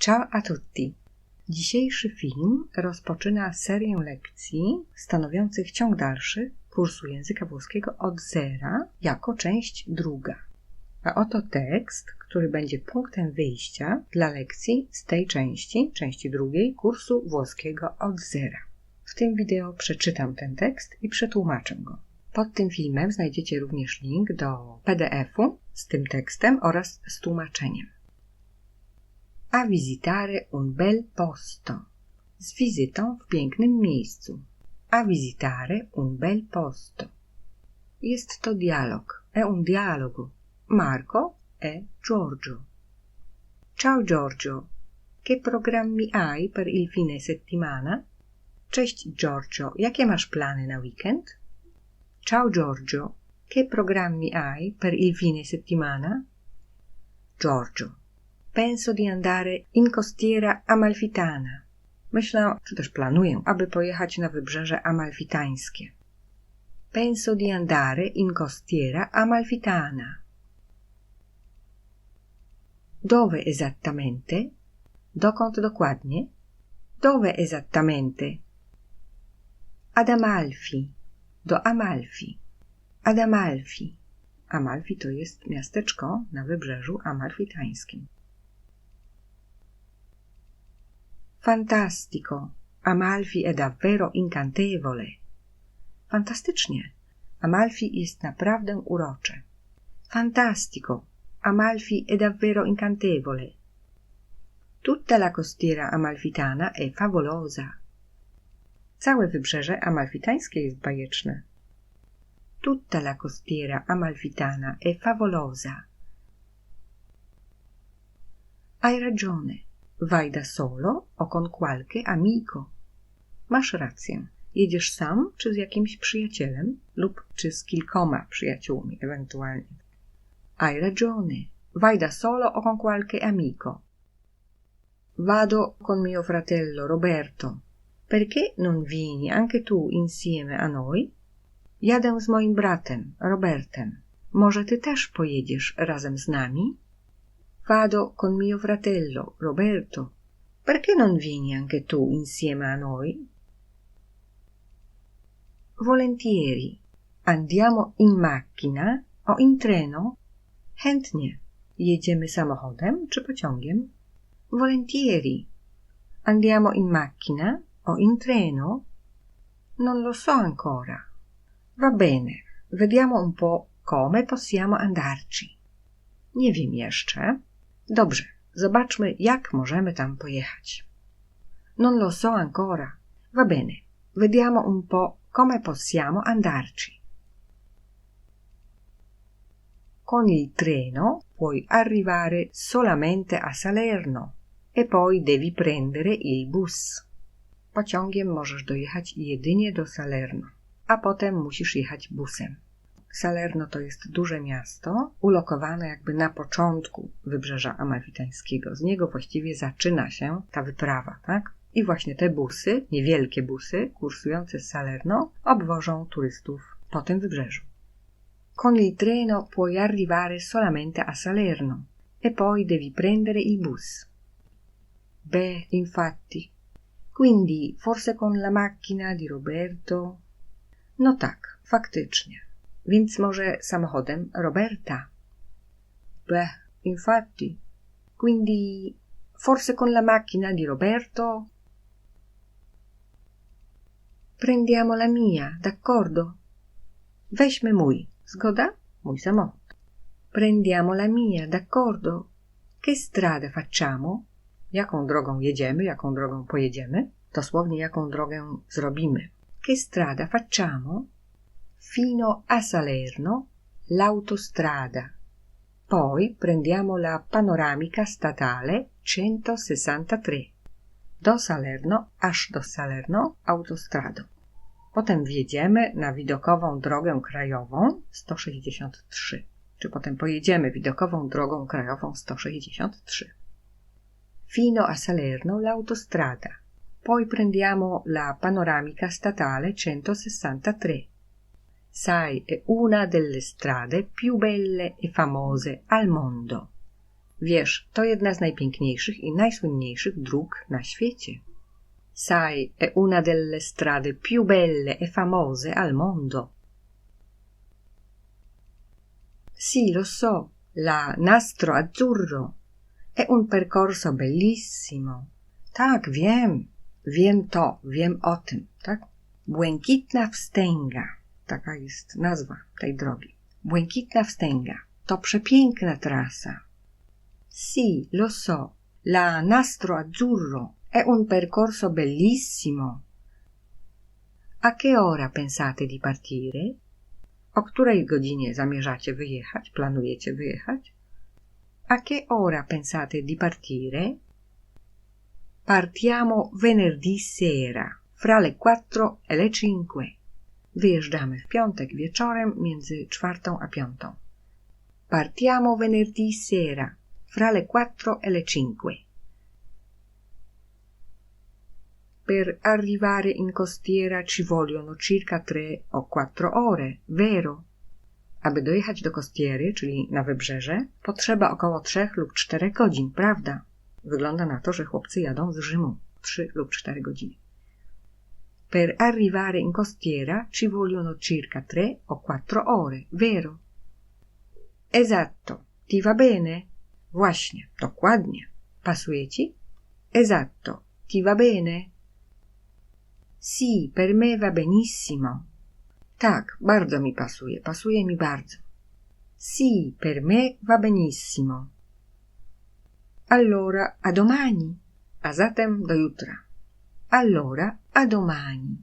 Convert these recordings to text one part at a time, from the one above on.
Ciao a tutti! Dzisiejszy film rozpoczyna serię lekcji stanowiących ciąg dalszy kursu języka włoskiego od zera jako część druga. A oto tekst, który będzie punktem wyjścia dla lekcji z tej części, części drugiej kursu włoskiego od zera. W tym wideo przeczytam ten tekst i przetłumaczę go. Pod tym filmem znajdziecie również link do PDF-u z tym tekstem oraz z tłumaczeniem. A visitare un bel posto. Z wizytą w pięknym miejscu. A visitare un bel posto. Jest to dialog. È un dialogo. Marco e Giorgio. Ciao Giorgio. Che programmi hai per il fine settimana? Cześć Giorgio, jakie masz plany na weekend? Ciao Giorgio, che programmi hai per il fine settimana? Giorgio, penso di andare in costiera amalfitana. Myślę, czy też planuję, aby pojechać na wybrzeże amalfitańskie. Penso di andare in costiera amalfitana. Dove esattamente? Dokąd dokładnie? Dove esattamente? Ad Amalfi. Do Amalfi. Ad Amalfi. Amalfi to jest miasteczko na wybrzeżu amalfitańskim. Fantastico. Amalfi è davvero incantevole. Fantastycznie. Amalfi jest naprawdę urocze. Fantastico. Amalfi è davvero incantevole. Tutta la costiera amalfitana è favolosa. Całe wybrzeże amalfitańskie jest bajeczne. Tutta la costiera amalfitana è favolosa. Hai ragione. Vai da solo o con qualche amico. Masz rację. Jedziesz sam, czy z jakimś przyjacielem, lub czy z kilkoma przyjaciółmi ewentualnie. Hai ragione. Vai da solo o con qualche amico. Vado con mio fratello Roberto. Perché non vieni anche tu insieme a noi? Jadę z moim bratem, Robertem. Może ty też pojedziesz razem z nami? Vado con mio fratello, Roberto. Perché non vieni anche tu insieme a noi? Volentieri. Andiamo in macchina o in treno? Chętnie. Jedziemy samochodem czy pociągiem? Volentieri. Andiamo in macchina o in treno? Non lo so ancora. Va bene, vediamo un po' come possiamo andarci. Nie wiem jeszcze. Dobrze, zobaczmy, jak możemy tam pojechać. Non lo so ancora. Va bene, vediamo un po' come possiamo andarci. Con il treno puoi arrivare solamente a Salerno e poi devi prendere il bus. Pociągiem możesz dojechać jedynie do Salerno, a potem musisz jechać busem. Salerno to jest duże miasto, ulokowane jakby na początku wybrzeża amalfitańskiego. Z niego właściwie zaczyna się ta wyprawa, tak? I właśnie te busy, niewielkie busy, kursujące z Salerno, obwożą turystów po tym wybrzeżu. Con il treno puoi arrivare solamente a Salerno e poi devi prendere il bus. Beh, infatti. Quindi forse con la macchina di Roberto? No tak, faktycznie. Więc może samochodem Roberta? Beh, infatti. Quindi forse con la macchina di Roberto? Prendiamo la mia, d'accordo? Weźmy mój, zgoda? Mój samochód. Prendiamo la mia, d'accordo? Che strada facciamo? Jaką drogą jedziemy, jaką drogą pojedziemy? Dosłownie jaką drogę zrobimy. Che strada facciamo? Fino a Salerno, l'autostrada. Poi prendiamo la panoramica statale 163. Do Salerno, aż do Salerno, autostradą. Potem wjedziemy na widokową drogę krajową 163. Czy potem pojedziemy widokową drogą krajową 163. Fino a Salerno l'autostrada. Poi prendiamo la panoramica statale 163. Sai, è una delle strade più belle e famose al mondo. Wiesz, to jedna z najpiękniejszych i najsłynniejszych dróg na świecie. Sai, è una delle strade più belle e famose al mondo. Sì, lo so, la Nastro Azzurro è un percorso bellissimo. Tak, wiem, wiem to, wiem o tym, tak? Błękitna wstęga, taka jest nazwa tej drogi. Błękitna wstęga to przepiękna trasa. Sì, lo so, la Nastro Azzurro è un percorso bellissimo. A che ora pensate di partire? O której godzinie zamierzacie wyjechać, planujecie wyjechać? A che ora pensate di partire? Partiamo venerdì sera, fra le quattro e le cinque. Wyjeżdżamy w piątek wieczorem między czwartą a piątą. Partiamo venerdì sera, fra le quattro e le cinque. Per arrivare in costiera ci vogliono circa tre o quattro ore, vero? Aby dojechać do Kostiery, czyli na wybrzeże, potrzeba około trzech lub czterech godzin, prawda? Wygląda na to, że chłopcy jadą z Rzymu trzy lub cztery godziny. Per arrivare in costiera ci vogliono circa tre o quattro ore, vero? Esatto. Ti va bene? Właśnie, dokładnie. Pasuje ci? Esatto. Ti va bene? Sì, per me va benissimo. Tak, bardzo mi pasuje, pasuje mi bardzo. Sì, per me va benissimo. Allora, a domani. A zatem do jutra. Allora, a domani.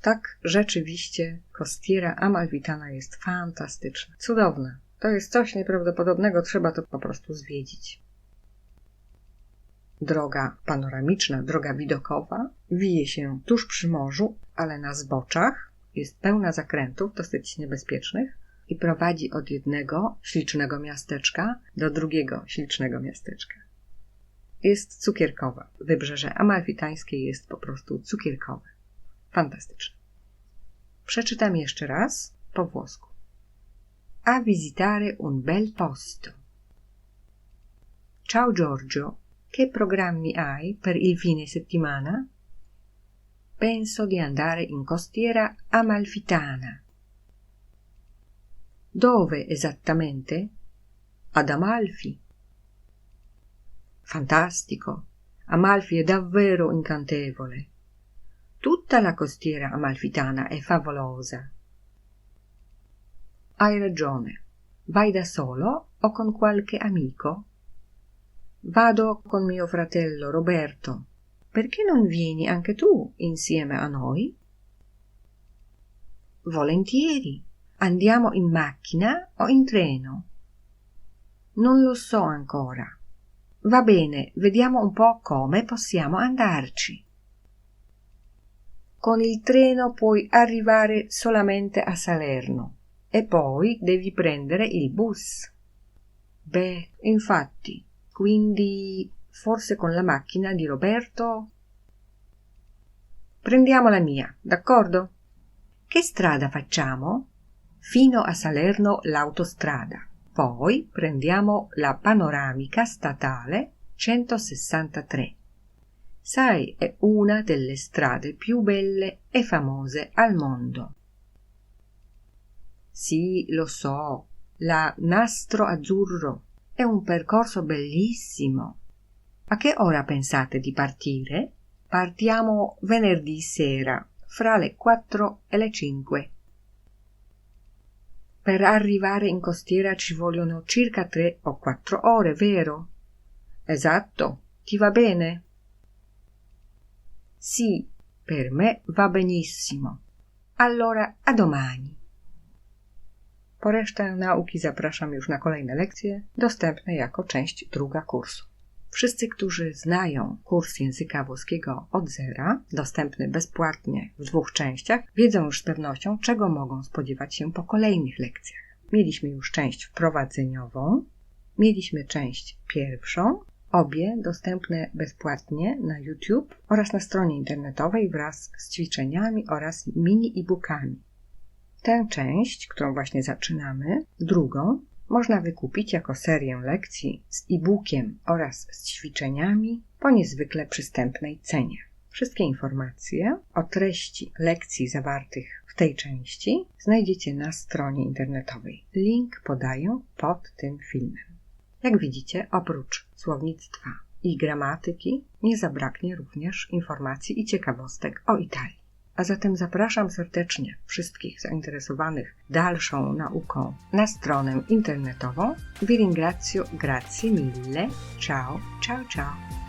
Tak, rzeczywiście, Kostiera Amalfitana jest fantastyczna, cudowna. To jest coś nieprawdopodobnego, trzeba to po prostu zwiedzić. Droga panoramiczna, droga widokowa, wije się tuż przy morzu, ale na zboczach, jest pełna zakrętów dosyć niebezpiecznych i prowadzi od jednego ślicznego miasteczka do drugiego ślicznego miasteczka. Jest cukierkowa. Wybrzeże amalfitańskie jest po prostu cukierkowe. Fantastyczne. Przeczytam jeszcze raz po włosku. A visitare un bel posto. Ciao Giorgio, che programmi hai per il fine settimana? Penso di andare in costiera amalfitana. Dove esattamente? Ad Amalfi. Fantastico. Amalfi è davvero incantevole. Tutta la costiera amalfitana è favolosa. Hai ragione. Vai da solo o con qualche amico? Vado con mio fratello Roberto. Perché non vieni anche tu insieme a noi? Volentieri. Andiamo in macchina o in treno? Non lo so ancora. Va bene, vediamo un po' come possiamo andarci. Con il treno puoi arrivare solamente a Salerno e poi devi prendere il bus. Beh, infatti, quindi forse con la macchina di Roberto? Prendiamo la mia, d'accordo? Che strada facciamo? Fino a Salerno l'autostrada. Poi prendiamo la panoramica statale 163. Sai, è una delle strade più belle e famose al mondo. Sì, lo so, la Nastro Azzurro è un percorso bellissimo. A che ora pensate di partire? Partiamo venerdì sera, fra le 4 e le 5. Per arrivare in costiera ci vogliono circa tre o quattro ore, vero? Esatto. Ti va bene? Sì, per me va benissimo. Allora a domani. Po resztę nauki zapraszam już na kolejne lekcje, dostępne jako część druga kursu. Wszyscy, którzy znają kurs języka włoskiego od zera, dostępny bezpłatnie w dwóch częściach, wiedzą już z pewnością, czego mogą spodziewać się po kolejnych lekcjach. Mieliśmy już część wprowadzeniową, mieliśmy część pierwszą, obie dostępne bezpłatnie na YouTube oraz na stronie internetowej wraz z ćwiczeniami oraz mini e-bookami. Tę część, którą właśnie zaczynamy, drugą, można wykupić jako serię lekcji z e-bookiem oraz z ćwiczeniami po niezwykle przystępnej cenie. Wszystkie informacje o treści lekcji zawartych w tej części znajdziecie na stronie internetowej. Link podaję pod tym filmem. Jak widzicie, oprócz słownictwa i gramatyki nie zabraknie również informacji i ciekawostek o Italii. A zatem zapraszam serdecznie wszystkich zainteresowanych dalszą nauką na stronę internetową. Vi ringrazio, grazie mille. Ciao, ciao, ciao.